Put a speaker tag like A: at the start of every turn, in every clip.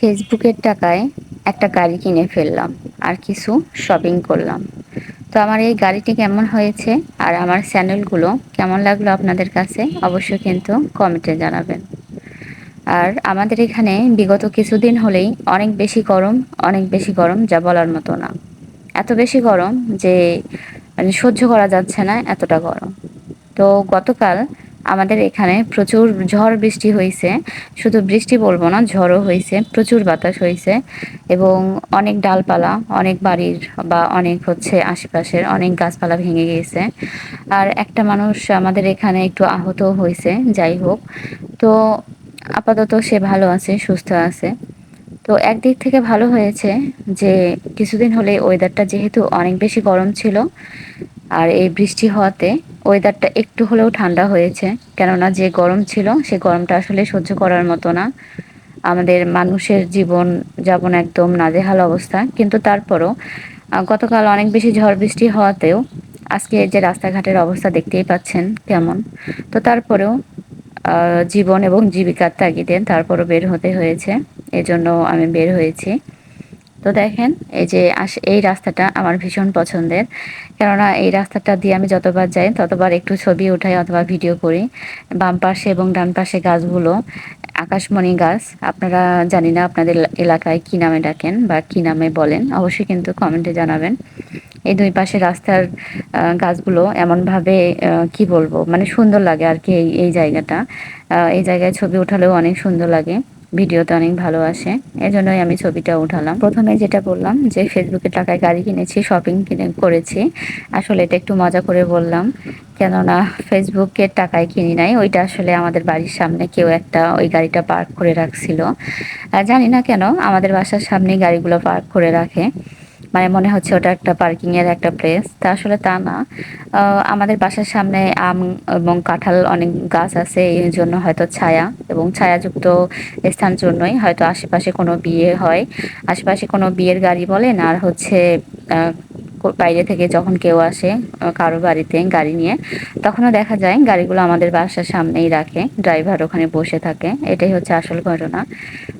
A: ফেসবুকের টাকায় একটা গাড়ি কিনে ফেললাম আর কিছু শপিং করলাম। তো আমার এই গাড়িটি কেমন হয়েছে আর আমার চ্যানেলগুলো কেমন লাগল আপনাদের কাছে অবশ্যই কিন্তু কমেন্টে জানাবেন। আর আমাদের এখানে বিগত কিছুদিন হলেই অনেক বেশি গরম, অনেক বেশি গরম যা বলার মতো না। এত বেশি গরম যে মানে সহ্য করা যাচ্ছে না এতটা গরম। তো গতকাল আমাদের এখানে প্রচুর ঝড় বৃষ্টি হয়েছে। শুধু বৃষ্টি বলব না, ঝড়ও হয়েছে, প্রচুর বাতাস হয়েছে এবং অনেক ডালপালা, অনেক বাড়ির বা অনেক হচ্ছে আশেপাশের অনেক গাছপালা ভেঙে গিয়েছে। আর একটা মানুষ আমাদের এখানে একটু আহত হয়েছে, যাই হোক। তো আপাতত সে ভালো আছে, সুস্থ আছে। তো একদিক থেকে ভালো হয়েছে যে কিছুদিন হলে ওয়েদারটা যেহেতু অনেক বেশি গরম ছিল, আর এই বৃষ্টি হওয়াতে ওয়েদারটা একটু হলেও ঠান্ডা হয়েছে, কেননা যে গরম ছিল, সে গরমটা আসলে সহ্য করার মতো না। আমাদের মানুষের জীবন যাপন একদম নাজেহাল অবস্থা। কিন্তু তারপরও গতকাল অনেক বেশি ঝড় বৃষ্টি হওয়াতেও আজকে যে রাস্তাঘাটের অবস্থা দেখতেই পাচ্ছেন কেমন। তো তারপরেও জীবন এবং জীবিকার তাগিদে তারপরও বের হতে হয়েছে। এজন্য আমি বের হয়েছি। তো দেখেন, এই যে আস, এই রাস্তাটা আমার ভীষণ পছন্দের। কেননা এই রাস্তাটা দিয়ে আমি যতবার যাই, ততবার একটু ছবি উঠাই অথবা ভিডিও করি। বাম পাশে এবং ডান পাশে গাছগুলো, আকাশমণি গাছ। আপনারা জানি না আপনাদের এলাকায় কী নামে ডাকেন বা কী নামে বলেন, অবশ্যই কিন্তু কমেন্টে জানাবেন। এই দুই পাশে রাস্তার গাছগুলো এমনভাবে কি বলব মানে সুন্দর লাগে আর কি এই এই জায়গাটা। এই জায়গায় ছবি উঠালেও অনেক সুন্দর লাগে। ভিডিওতে অনেক ভালো আসে, এজন্যই আমি ছবিটা উঠালাম। প্রথমে যেটা বললাম যে ফেসবুকে টাকায় গাড়ি কিনেছি শপিং কিনে করেছি। আসলে এটা একটু মজা করে বললাম, কেননা ফেসবুকের টাকায় কিনি নাই, ওইটা আসলে আমাদের বাড়ির সামনে কেউ একটা ওই গাড়িটা পার্ক করে রাখছিল। জানি না কেন, আমাদের বাসার সামনে গাড়িগুলো পার্ক করে রাখে। মানে মনে হচ্ছে ওটা একটা পার্কিং এর একটা প্লেস তা আসলে তা না। আমাদের বাসার সামনে আম এবং কাঁঠাল অনেক গাছ আছে এই জন্য হয়তো ছায়া এবং ছায়াযুক্ত স্থান জন্যই হয়তো আশেপাশে কোনো বিয়ে হয়। আশেপাশে কোনো বিয়ের গাড়ি বলেন আর হচ্ছে বাইরে থেকে যখন কেউ আসে কারও বাড়িতে গাড়ি নিয়ে, তখনও দেখা যায় গাড়িগুলো আমাদের বাসার সামনেই রাখে, ড্রাইভার ওখানে বসে থাকে। এটাই হচ্ছে আসল ঘটনা।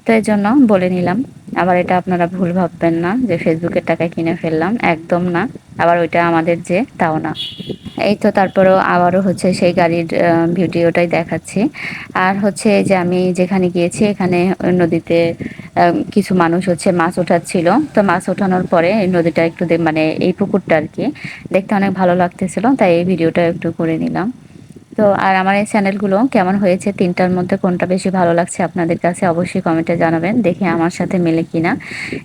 A: তো এই জন্য বলে নিলাম। আবার এটা আপনারা ভুল ভাববেন না যে ফেসবুকের টাকায় কিনে ফেললাম, একদম না। আবার ওইটা আমাদের যে, তাও না। এই তো তারপরেও আবারও হচ্ছে সেই গাড়ির ভিডিওটাই দেখাচ্ছি। আর হচ্ছে যে আমি যেখানে গিয়েছি, এখানে নদীতে কিছু মানুষ হচ্ছে মাছ ওঠাচ্ছিল। তো মাছ ওঠানোর পরে এই নদীটা একটু মানে এই পুকুরটা আর কি, দেখতে অনেক ভালো লাগতেছিল, তাই এই ভিডিওটা একটু করে নিলাম। তো আর আমার এই চ্যানেলগুলো কেমন হয়েছে, তিনটার মধ্যে কোনটা বেশি ভালো লাগছে আপনাদের কাছে অবশ্যই কমেন্টে জানাবেন, দেখে আমার সাথে মেলে কিনা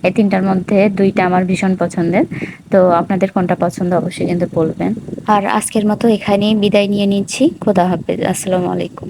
A: এই তিনটার মধ্যে দুইটা আমার ভীষণ পছন্দের, তো আপনাদের কোনটা পছন্দ অবশ্যই কিন্তু বলবেন। আর আজকের মতো এখানেই বিদায় নিয়ে নিচ্ছি, খোদা হাফেজ, আসসালামু আলাইকুম।